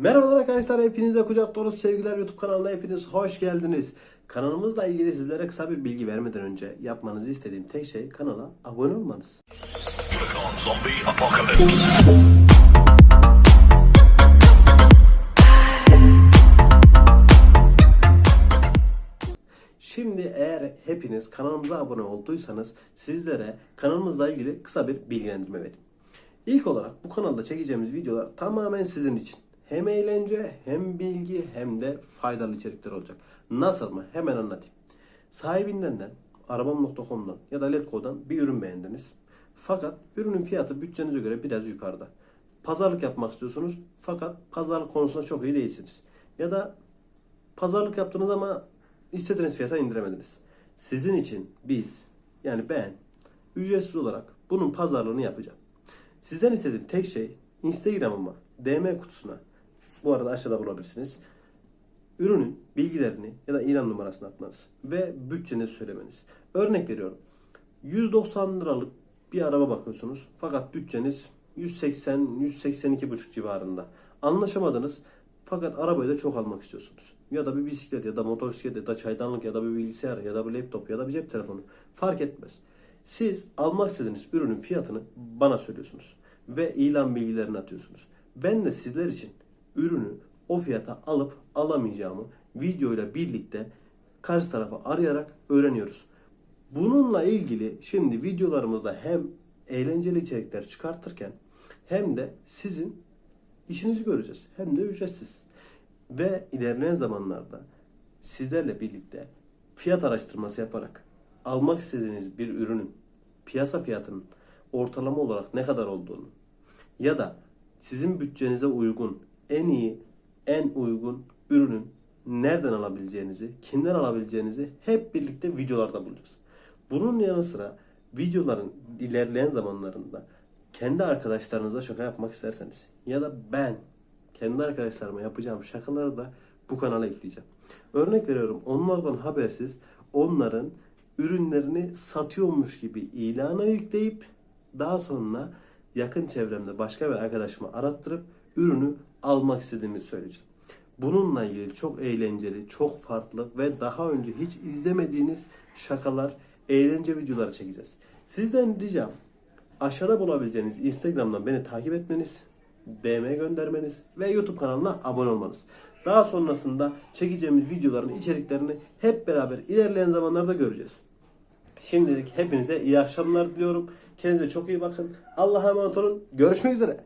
Merhabalar arkadaşlar, hepinize kucak dolusu sevgiler YouTube kanalına hepiniz hoş geldiniz. Kanalımızla ilgili sizlere kısa bir bilgi vermeden önce yapmanızı istediğim tek şey kanala abone olmanız. Şimdi eğer hepiniz kanalımıza abone olduysanız sizlere kanalımızla ilgili kısa bir bilgilendirme vereyim. İlk olarak bu kanalda çekeceğimiz videolar tamamen sizin için. Hem eğlence hem bilgi hem de faydalı içerikler olacak. Nasıl mı? Hemen anlatayım. Sahibinden de arabam.com'dan ya da Letgo'dan bir ürün beğendiniz. Fakat ürünün fiyatı bütçenize göre biraz yukarıda. Pazarlık yapmak istiyorsunuz fakat pazarlık konusunda çok iyi değilsiniz. Ya da pazarlık yaptınız ama istediğiniz fiyata indiremediniz. Sizin için biz yani ben ücretsiz olarak bunun pazarlığını yapacağım. Sizden istediğim tek şey Instagram'ıma, DM kutusuna bu arada aşağıda bulabilirsiniz. Ürünün bilgilerini ya da ilan numarasını atmanız ve bütçenizi söylemeniz. Örnek veriyorum. 190 liralık bir araba bakıyorsunuz fakat bütçeniz 180 182,5 civarında. Anlaşamadınız fakat arabayı da çok almak istiyorsunuz. Ya da bir bisiklet ya da motosiklet ya da çaydanlık ya da bir bilgisayar ya da bir laptop ya da bir cep telefonu fark etmez. Siz almak istediğiniz ürünün fiyatını bana söylüyorsunuz ve ilan bilgilerini atıyorsunuz. Ben de sizler için ürünü o fiyata alıp alamayacağımı videoyla birlikte karşı tarafa arayarak öğreniyoruz. Bununla ilgili şimdi videolarımızda hem eğlenceli içerikler çıkartırken hem de sizin işinizi göreceğiz. Hem de ücretsiz. Ve ilerleyen zamanlarda sizlerle birlikte fiyat araştırması yaparak almak istediğiniz bir ürünün piyasa fiyatının ortalama olarak ne kadar olduğunu ya da sizin bütçenize uygun en iyi, en uygun ürünün nereden alabileceğinizi, kimden alabileceğinizi hep birlikte videolarda bulacağız. Bunun yanı sıra videoların ilerleyen zamanlarında kendi arkadaşlarınıza şaka yapmak isterseniz ya da ben kendi arkadaşlarıma yapacağım şakaları da bu kanala ekleyeceğim. Örnek veriyorum onlardan habersiz onların ürünlerini satıyormuş gibi ilana yükleyip daha sonra yakın çevremde başka bir arkadaşıma arattırıp ürünü almak istediğimi söyleyeceğim. Bununla ilgili çok eğlenceli, çok farklı ve daha önce hiç izlemediğiniz şakalar, eğlence videoları çekeceğiz. Sizden ricam aşağıda bulabileceğiniz Instagram'dan beni takip etmeniz, DM göndermeniz ve YouTube kanalına abone olmanız. Daha sonrasında çekeceğimiz videoların içeriklerini hep beraber ilerleyen zamanlarda göreceğiz. Şimdilik hepinize iyi akşamlar diliyorum. Kendinize çok iyi bakın. Allah'a emanet olun. Görüşmek üzere.